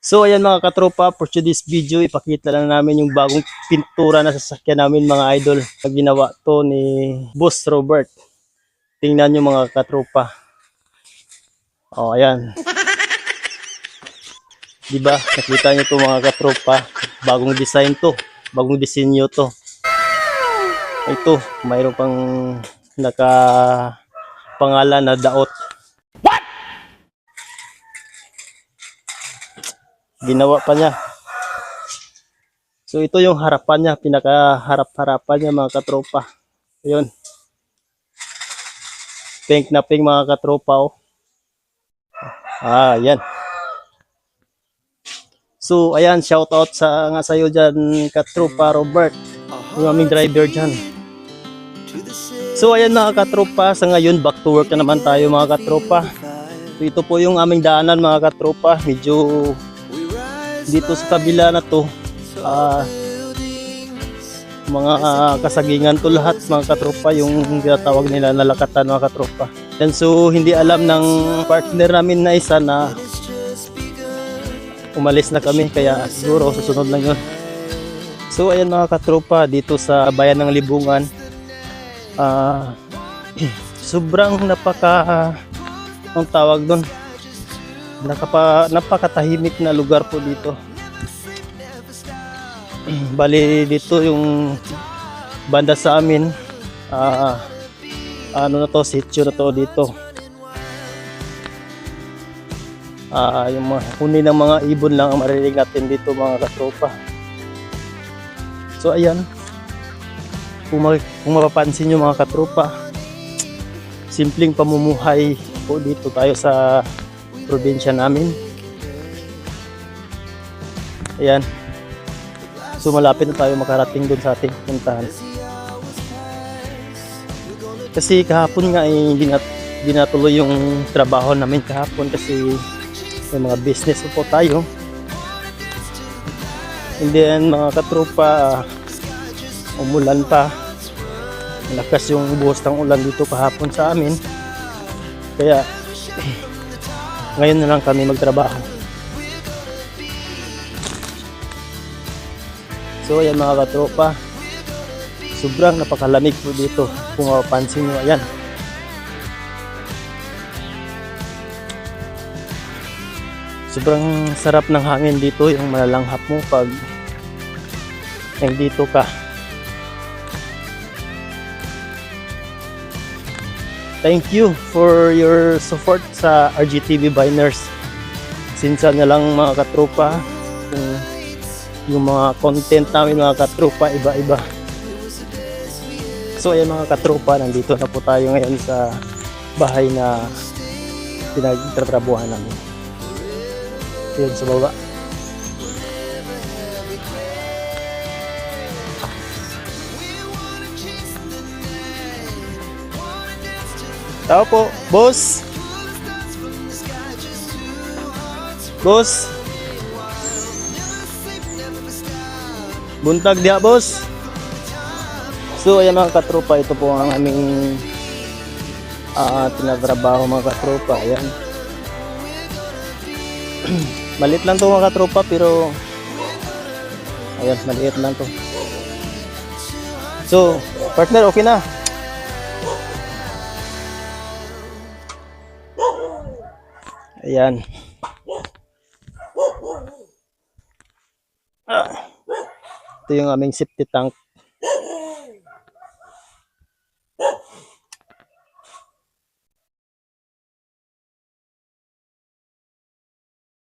So ayan mga katropa, for today's video, ipakita lang namin yung bagong pintura na sasakyan namin mga idol. Na ginawa to ni Boss Robert. Tingnan nyo mga katropa. O ayan. Diba? Nakita nyo to mga katropa. Bagong design to. Bagong disenyo to. Ito, mayroon pang naka pangalan na daot. Ginawa pa niya. So ito yung harapan niya, pinaka-harap-harapan niya mga katropa. Ayun. Pink na pink mga katropa oh. Ah, yan. So ayan, shout out sa nga sa'yo dyan katropa Robert. Yung aming driver dyan. So ayan mga katropa, sa ngayon back to work na naman tayo mga katropa. So ito po yung aming daanan mga katropa. Medyo dito sa kabila na to ah, mga ah, kasagingan to lahat mga katropa yung tinatawag nila na lakatan mga katropa. And so hindi alam ng partner namin na isa na umalis na kami kaya siguro susunod lang yun. So ayan mga katropa dito sa bayan ng Libungan ah, sobrang napaka ang tawag doon Nakapa, napakatahimik na lugar po dito. Bali dito yung banda sa amin. ah ano na to, sitio na to dito. Ah, yung mga huni ng mga ibon lang ang marinig natin dito mga katropa. So ayan. Kung, kung mapapansin nyo mga katropa, simpleng pamumuhay po dito tayo sa probinsya namin. Ayan. So malapit na tayo makarating dun sa ating puntahan. Kasi kahapon nga eh, hindi, na, hindi natuloy yung trabaho namin kahapon kasi may mga business po tayo. And then mga katropa, umulan pa. Malakas yung buhos ng ulan dito kahapon sa amin. Kaya ngayon na lang kami magtrabaho. So ayan mga katropa, sobrang napakalamig po dito kung mapapansin nyo, ayan. Sobrang sarap ng hangin dito, yung malalanghap mo pag nandito ka. Thank you for your support sa RGTV Biners. Sinsa na lang mga katropa kung yung mga content namin mga katropa iba-iba. So ayan mga katropa, nandito na po tayo ngayon sa bahay na pinagtatrabuhan namin. Yun sa baba. Tao po, boss. Boss. Buntag diha, boss. So, ayan mga katropa, ito po ang aming ah tinatrabaho mga katropa. Ayan. maliit lang to mga katropa, pero ayan, maliit lang to. So, partner, okay na. Ayan. Ah. Ito yung aming safety tank